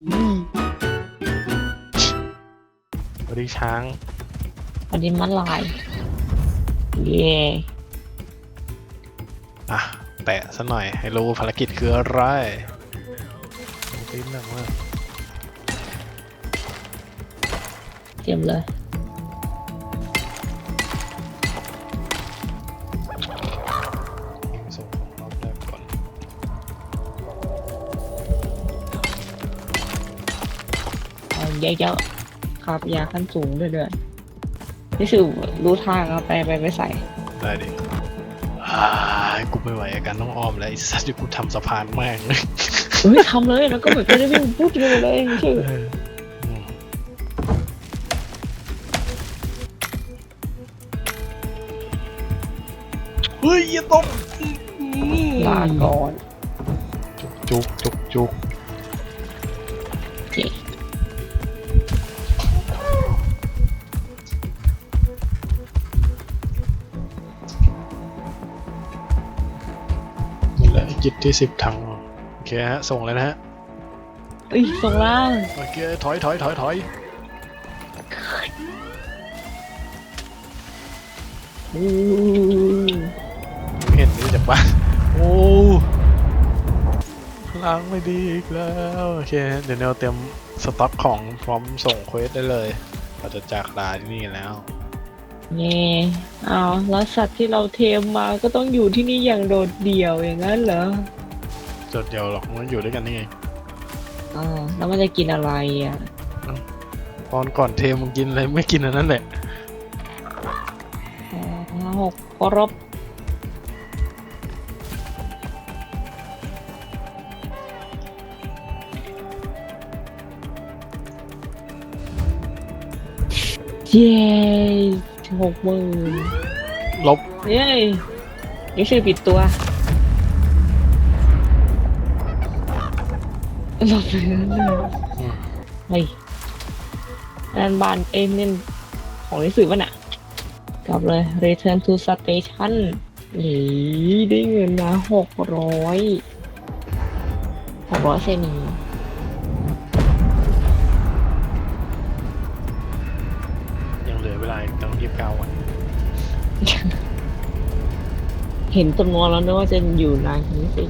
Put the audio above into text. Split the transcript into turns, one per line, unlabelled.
สวัสดีช้าง
อันนี้มันลาย เย่
อะ แตะซะหน่อย ให้รู้ภารกิจคืออะไรติ้นหนักมาก
เตรียมเลย เอาเยอะๆครับยาขั้นสูงด้วยด้วยพี่สือรู้ทางเอาไปไปไปใส่
ได้ดิอ่ากูไม่ไหวอาการต้องอ้อมแล้วไอ้สัตว์ที่กูทำสะพานแม่งเลย
เฮ้ยทำเลยแล้วก็เหมือนไม่ได้วิ่งพูดเลยเลยพี่สือ
อืมเฮ้ยอย่าตก
ลาก่อน
จุกจุกจุก
เจ๊
นี่แหละจิตที่สิบถังโอเคฮะส่งเลยนะฮะ
เอ้ยส่งล่าง
โอเคถอยถอยถอยถอย
อู้
เห็นนี่จากบ้านโอ้พลังไม่ดีอีกแล้วโอเคเดี๋ยวเราเตรียมสต็อกของพร้อมส่งเควสได้เลยเราจะจากลาที่นี่แล้ว
เย่เอาแล้วสัตว์ที่เราเทมมาก็ต้องอยู่ที่นี่อย่างโดดเดี่ยวอย่างนั้นเหรอ
จดเดียวหรอกมันอยู่ด้วยกันนี่ไง
อ่าแล้วมันจะกินอะไรอะ
ตอนก่อนเทมึงกินอะไรไม่กินอันนั้นแหละ
อ๋อหกครบเย้ หกหมื่น
ลบ
เย้นี่ชื่อปิดตัวหลบไปแล้วเลย
อืม
เฮ้ยนั่นบ้านเอ็มเนี่ยของหนังสือป่ะน่ะ กลับเลย return to station นี่ได้เงินมาหกร้อยหกร้อยเซนี
ยังเหลืองยีบเก้าวัน
เห็นจำนวนแล้วนึกว่าจะอยู่นานนี้สิ